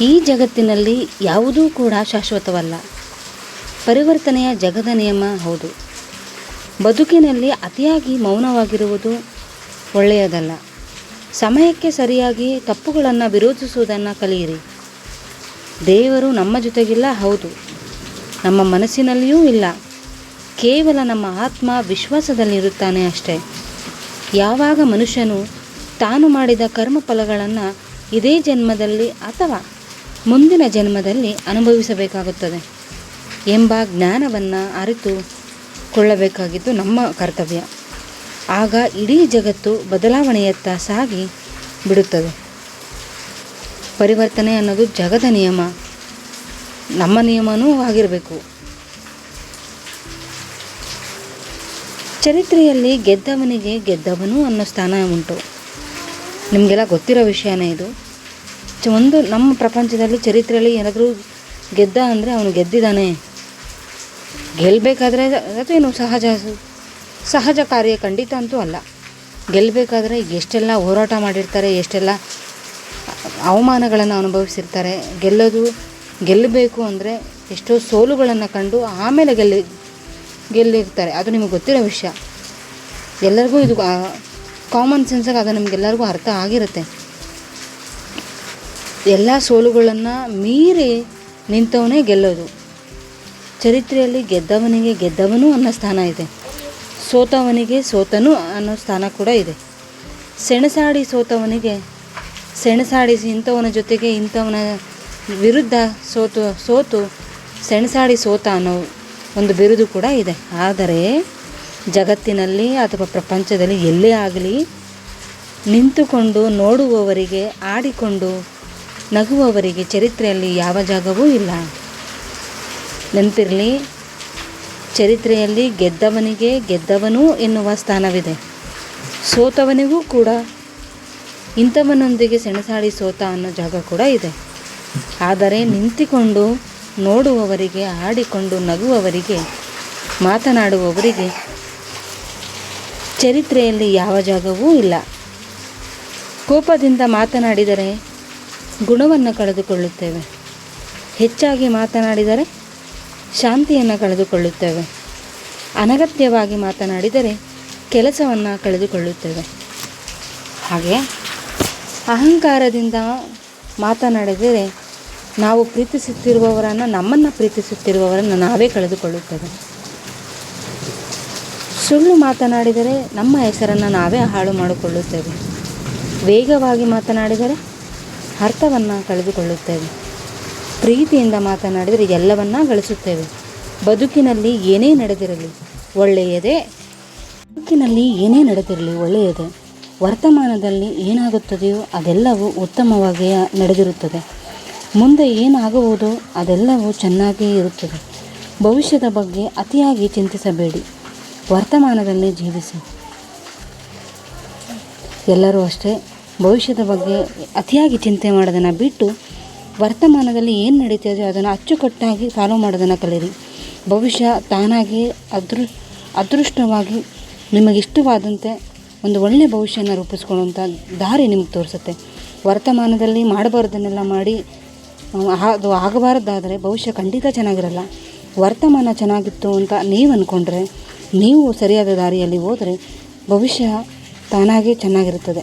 ಈ ಜಗತ್ತಿನಲ್ಲಿ ಯಾವುದೂ ಕೂಡ ಶಾಶ್ವತವಲ್ಲ. ಪರಿವರ್ತನೆಯ ಜಗದ ನಿಯಮ ಹೌದು. ಬದುಕಿನಲ್ಲಿ ಅತಿಯಾಗಿ ಮೌನವಾಗಿರುವುದು ಒಳ್ಳೆಯದಲ್ಲ. ಸಮಯಕ್ಕೆ ಸರಿಯಾಗಿ ತಪ್ಪುಗಳನ್ನು ವಿರೋಧಿಸುವುದನ್ನು ಕಲಿಯಿರಿ. ದೇವರು ನಮ್ಮ ಜೊತೆಗಿಲ್ಲ ಹೌದು. ನಮ್ಮ ಮನಸ್ಸಿನಲ್ಲಿಯೂ ಇಲ್ಲ. ಕೇವಲ ನಮ್ಮ ಆತ್ಮ ವಿಶ್ವಾಸದಲ್ಲಿರುತ್ತಾನೆ ಅಷ್ಟೇ. ಯಾವಾಗ ಮನುಷ್ಯನು ತಾನು ಮಾಡಿದ ಕರ್ಮಫಲಗಳನ್ನು ಇದೇ ಜನ್ಮದಲ್ಲಿ ಅಥವಾ ಮುಂದಿನ ಜನ್ಮದಲ್ಲಿ ಅನುಭವಿಸಬೇಕಾಗುತ್ತದೆ ಎಂಬ ಜ್ಞಾನವನ್ನು ಅರಿತು ಕೊಳ್ಳಬೇಕಾಗಿದ್ದು ನಮ್ಮ ಕರ್ತವ್ಯ. ಆಗ ಇಡೀ ಜಗತ್ತು ಬದಲಾವಣೆಯತ್ತ ಸಾಗಿ ಬಿಡುತ್ತದೆ. ಪರಿವರ್ತನೆ ಅನ್ನೋದು ಜಗದ ನಿಯಮ. ನಮ್ಮ ನಿಯಮನೂ ಆಗಿರಬೇಕು. ಚರಿತ್ರೆಯಲ್ಲಿ ಗೆದ್ದವನಿಗೆ ಗೆದ್ದವನು ಅನ್ನೋ ಸ್ಥಾನ ಉಂಟು. ನಿಮಗೆಲ್ಲ ಗೊತ್ತಿರೋ ವಿಷಯನೇ ಇದು. ಒಂದು ನಮ್ಮ ಪ್ರಪಂಚದಲ್ಲಿ ಚರಿತ್ರೆಯಲ್ಲಿ ಏನಾದರೂ ಗೆದ್ದ ಅಂದರೆ ಅವನು ಗೆದ್ದಿದ್ದಾನೆ. ಗೆಲ್ಲಬೇಕಾದ್ರೆ ಏನು ಸಹಜ ಸಹಜ ಕಾರ್ಯ ಖಂಡಿತ ಅಂತೂ ಅಲ್ಲ. ಗೆಲ್ಲಬೇಕಾದ್ರೆ ಎಷ್ಟೆಲ್ಲ ಹೋರಾಟ ಮಾಡಿರ್ತಾರೆ, ಎಷ್ಟೆಲ್ಲ ಅವಮಾನಗಳನ್ನು ಅನುಭವಿಸಿರ್ತಾರೆ. ಗೆಲ್ಲೋದು, ಗೆಲ್ಲಬೇಕು ಅಂದರೆ ಎಷ್ಟೋ ಸೋಲುಗಳನ್ನು ಕಂಡು ಆಮೇಲೆ ಗೆಲ್ಲಿ, ಗೆಲ್ಲಿರ್ತಾರೆ. ಅದು ನಿಮಗೆ ಗೊತ್ತಿರೋ ವಿಷಯ. ಎಲ್ಲರಿಗೂ ಇದು ಕಾಮನ್ ಸೆನ್ಸಾಗಿ ಅದು ನಿಮಗೆಲ್ಲರಿಗೂ ಅರ್ಥ ಆಗಿರುತ್ತೆ. ಎಲ್ಲ ಸೋಲುಗಳನ್ನು ಮೀರಿ ನಿಂತವನೇ ಗೆಲ್ಲೋದು. ಚರಿತ್ರೆಯಲ್ಲಿ ಗೆದ್ದವನಿಗೆ ಗೆದ್ದವನು ಅನ್ನೋ ಸ್ಥಾನ ಇದೆ. ಸೋತವನಿಗೆ ಸೋತನು ಅನ್ನೋ ಸ್ಥಾನ ಕೂಡ ಇದೆ. ಸೆಣಸಾಡಿ ಸೋತವನಿಗೆ ಸೆಣಸಾಡಿಸಿ ಇಂಥವನ ಜೊತೆಗೆ ಇಂಥವನ ವಿರುದ್ಧ ಸೋತು ಸೋತು ಸೆಣಸಾಡಿ ಸೋತ ಅನ್ನೋ ಒಂದು ಬಿರುದು ಕೂಡ ಇದೆ. ಆದರೆ ಜಗತ್ತಿನಲ್ಲಿ ಅಥವಾ ಪ್ರಪಂಚದಲ್ಲಿ ಎಲ್ಲೇ ಆಗಲಿ ನಿಂತುಕೊಂಡು ನೋಡುವವರಿಗೆ ಆಡಿಕೊಂಡು ನಗುವವರಿಗೆ ಚರಿತ್ರೆಯಲ್ಲಿ ಯಾವ ಜಾಗವೂ ಇಲ್ಲ. ನೆನಪಿರಲಿ, ಚರಿತ್ರೆಯಲ್ಲಿ ಗೆದ್ದವನಿಗೆ ಗೆದ್ದವನು ಎನ್ನುವ ಸ್ಥಾನವಿದೆ. ಸೋತವನಿಗೂ ಕೂಡ, ಇಂಥವನೊಂದಿಗೆ ಸೆಣಸಾಡಿ ಸೋತ ಅನ್ನೋ ಜಾಗ ಕೂಡ ಇದೆ. ಆದರೆ ನಿಂತಿಕೊಂಡು ನೋಡುವವರಿಗೆ, ಆಡಿಕೊಂಡು ನಗುವವರಿಗೆ, ಮಾತನಾಡುವವರಿಗೆ ಚರಿತ್ರೆಯಲ್ಲಿ ಯಾವ ಜಾಗವೂ ಇಲ್ಲ. ಕೋಪದಿಂದ ಮಾತನಾಡಿದರೆ ಗುಣವನ್ನು ಕಳೆದುಕೊಳ್ಳುತ್ತೇವೆ. ಹೆಚ್ಚಾಗಿ ಮಾತನಾಡಿದರೆ ಶಾಂತಿಯನ್ನು ಕಳೆದುಕೊಳ್ಳುತ್ತೇವೆ. ಅನಗತ್ಯವಾಗಿ ಮಾತನಾಡಿದರೆ ಕೆಲಸವನ್ನು ಕಳೆದುಕೊಳ್ಳುತ್ತೇವೆ. ಹಾಗೆ ಅಹಂಕಾರದಿಂದ ಮಾತನಾಡಿದರೆ ನಾವು ಪ್ರೀತಿಸುತ್ತಿರುವವರನ್ನು, ನಮ್ಮನ್ನು ಪ್ರೀತಿಸುತ್ತಿರುವವರನ್ನು ನಾವೇ ಕಳೆದುಕೊಳ್ಳುತ್ತೇವೆ. ಸುಳ್ಳು ಮಾತನಾಡಿದರೆ ನಮ್ಮ ಹೆಸರನ್ನು ನಾವೇ ಹಾಳು ಮಾಡಿಕೊಳ್ಳುತ್ತೇವೆ. ವೇಗವಾಗಿ ಮಾತನಾಡಿದರೆ ಅರ್ಥವನ್ನು ಕಳೆದುಕೊಳ್ಳುತ್ತೇವೆ. ಪ್ರೀತಿಯಿಂದ ಮಾತನಾಡಿದರೆ ಎಲ್ಲವನ್ನ ಗಳಿಸುತ್ತೇವೆ. ಬದುಕಿನಲ್ಲಿ ಏನೇ ನಡೆದಿರಲಿ, ಒಳ್ಳೆಯದೇ. ಬದುಕಿನಲ್ಲಿ ಏನೇ ನಡೆದಿರಲಿ, ಒಳ್ಳೆಯದೇ. ವರ್ತಮಾನದಲ್ಲಿ ಏನಾಗುತ್ತದೆಯೋ ಅದೆಲ್ಲವೂ ಉತ್ತಮವಾಗಿ ನಡೆದಿರುತ್ತದೆ. ಮುಂದೆ ಏನಾಗುವುದೋ ಅದೆಲ್ಲವೂ ಚೆನ್ನಾಗಿಯೇ ಇರುತ್ತದೆ. ಭವಿಷ್ಯದ ಬಗ್ಗೆ ಅತಿಯಾಗಿ ಚಿಂತಿಸಬೇಡಿ. ವರ್ತಮಾನದಲ್ಲಿ ಜೀವಿಸಿ. ಎಲ್ಲರೂ ಅಷ್ಟೇ. ಭವಿಷ್ಯದ ಬಗ್ಗೆ ಅತಿಯಾಗಿ ಚಿಂತೆ ಮಾಡೋದನ್ನು ಬಿಟ್ಟು ವರ್ತಮಾನದಲ್ಲಿ ಏನು ನಡೀತಿದೆಯೋ ಅದನ್ನು ಅಚ್ಚುಕಟ್ಟಾಗಿ ಫಾಲೋ ಮಾಡೋದನ್ನು ಕಲಿಯಿರಿ ಭವಿಷ್ಯ ತಾನಾಗಿ ಅದೃ, ಅದೃಷ್ಟವಾಗಿ ನಿಮಗಿಷ್ಟವಾದಂತೆ ಒಂದು ಒಳ್ಳೆಯ ಭವಿಷ್ಯನ ರೂಪಿಸ್ಕೊಳ್ಳುವಂಥ ದಾರಿ ನಿಮ್ಗೆ ತೋರಿಸುತ್ತೆ. ವರ್ತಮಾನದಲ್ಲಿ ಮಾಡಬಾರ್ದನ್ನೆಲ್ಲ ಮಾಡಿ ಅದು ಆಗಬಾರ್ದಾದರೆ ಭವಿಷ್ಯ ಖಂಡಿತ ಚೆನ್ನಾಗಿರಲ್ಲ. ವರ್ತಮಾನ ಚೆನ್ನಾಗಿತ್ತು ಅಂತ ನೀವು ಅಂದ್ಕೊಂಡ್ರೆ ನೀವು ಸರಿಯಾದ ದಾರಿಯಲ್ಲಿ ಹೋದರೆ ಭವಿಷ್ಯ ತಾನಾಗೇ ಚೆನ್ನಾಗಿರುತ್ತದೆ.